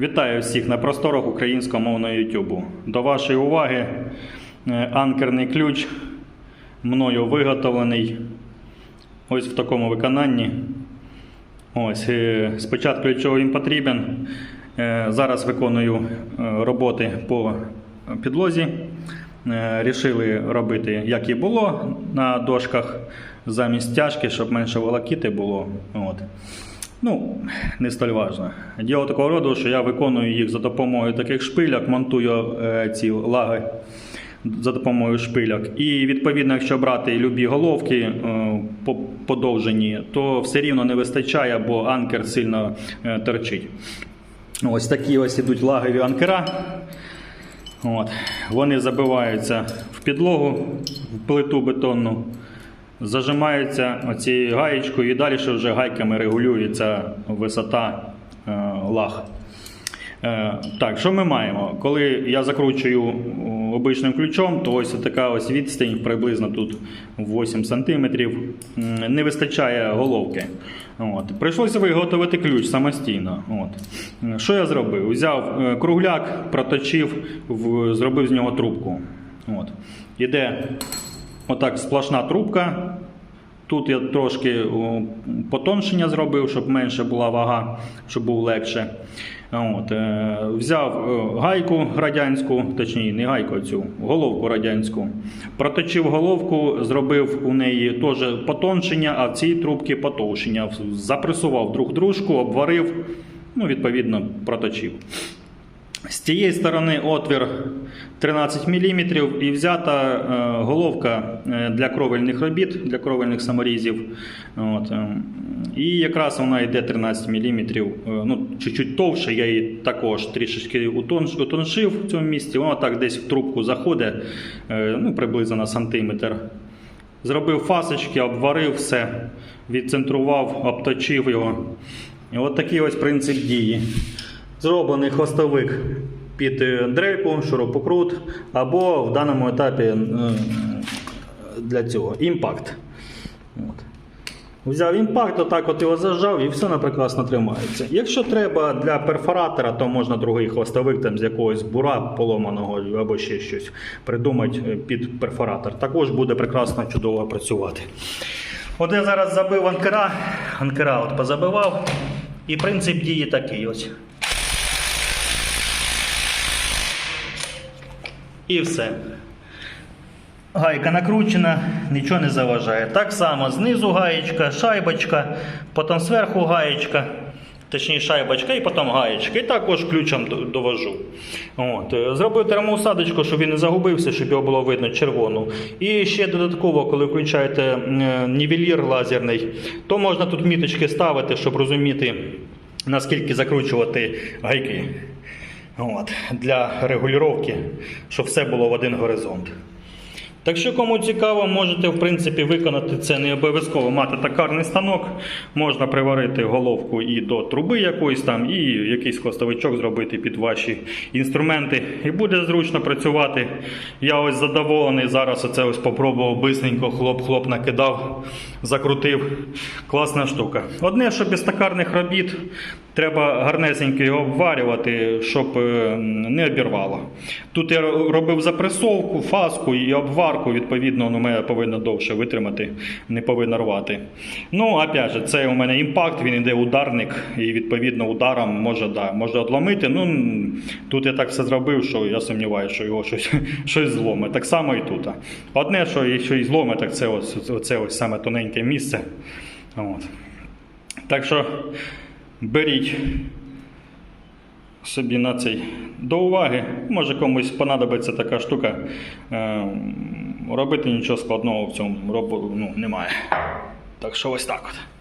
Вітаю всіх на просторах українськомовного YouTube. До вашої уваги е, анкерний ключ мною виготовлений ось в такому виконанні. Ось, е, спочатку ключовий він потрібен. Е, Зараз виконую е, роботи по підлозі. Е, Рішили робити, як і було на дошках, замість тяжки, щоб менше волокіти було. От. Ну, не столь важно. Діло такого роду, що я виконую їх за допомогою таких шпиляк, монтую е, ці лаги за допомогою шпиляк. І відповідно, якщо брати любі головки е, по- подовжені, то все рівно не вистачає, бо анкер сильно е, торчить. Ось такі ось ідуть лагові анкера. От. Вони забиваються в підлогу, в плиту бетонну, зажимаються оцією гаєчкою і далі вже гайками регулюється висота е, лаг. Е, так, що ми маємо? Коли я закручую обичним ключом, то ось така ось відстань приблизно тут 8 см. Не вистачає головки. От. Прийшлося виготовити ключ самостійно. От. Що я зробив? Взяв е, кругляк, проточив, зробив з нього трубку. От. Іде отак сплошна трубка. Тут я трошки потоншення зробив, щоб менше була вага, щоб був легше. От, е, взяв е, гайку радянську, точніше, не гайку, а цю головку радянську. Проточив головку, зробив у неї теж потоншення, а в цій трубці потовщення. Запресував друг дружку, обварив, ну, відповідно, проточив. З цієї сторони отвір 13 мм і взята е, головка е, для кровельних робіт, для кровельних саморізів. От, е, і якраз вона йде 13 мм, ну, чуть-чуть товше, я її також трішечки утоншив в цьому місці. Вона так десь в трубку заходить, е, ну, приблизно на сантиметр. Зробив фасочки, обварив все, відцентрував, обточив його. І от такий ось принцип дії. Зроблений хвостовик під е, дрельку, шурупокрут, або в даному етапі е, для цього імпакт. Взяв імпакт, отак от його зажав і все прекрасно тримається. Якщо треба для перфоратора, то можна другий хвостовик там, з якогось бура поломаного або ще щось придумати е, під перфоратор. Також буде прекрасно чудово працювати. От я зараз забив анкера, анкера от позабивав, і принцип дії такий ось. І все. Гайка накручена, нічого не заважає. Так само знизу гаєчка, шайбочка, потім зверху гаєчка, точніше шайбочка і потім гаєчка. І також ключом довожу. От. Зробив термоусадочку, щоб він не загубився, щоб його було видно червону. І ще додатково, коли включаєте нівелір лазерний, то можна тут міточки ставити, щоб розуміти, наскільки закручувати гайки. От, для регулювання, щоб все було в один горизонт. Так що, кому цікаво, можете в принципі виконати це не обов'язково мати токарний станок. Можна приварити головку і до труби якоїсь там, і якийсь хвостовичок зробити під ваші інструменти. І буде зручно працювати. Я ось задоволений. Зараз оце ось попробував бисенько, хлоп-хлоп накидав, закрутив. Класна штука. Одне, що без токарних робіт. Треба гарнесенько його обварювати, щоб е, не обірвало. Тут я робив запресовку, фаску і обварку, відповідно, воно мене повинно довше витримати, не повинно рвати. Ну, опять же, це у мене імпакт, він іде ударник, і відповідно ударом може, да, може одломити. Ну, тут я так все зробив, що я сумніваюся, що його щось, щось зломить. Так само і тут. Одне, що що і зломить, так це ось, оце ось саме тоненьке місце. От. Так що беріть собі на цей до уваги. Може комусь понадобиться така штука. Е, Робити нічого складного в цьому робу, ну, немає. Так що ось так от.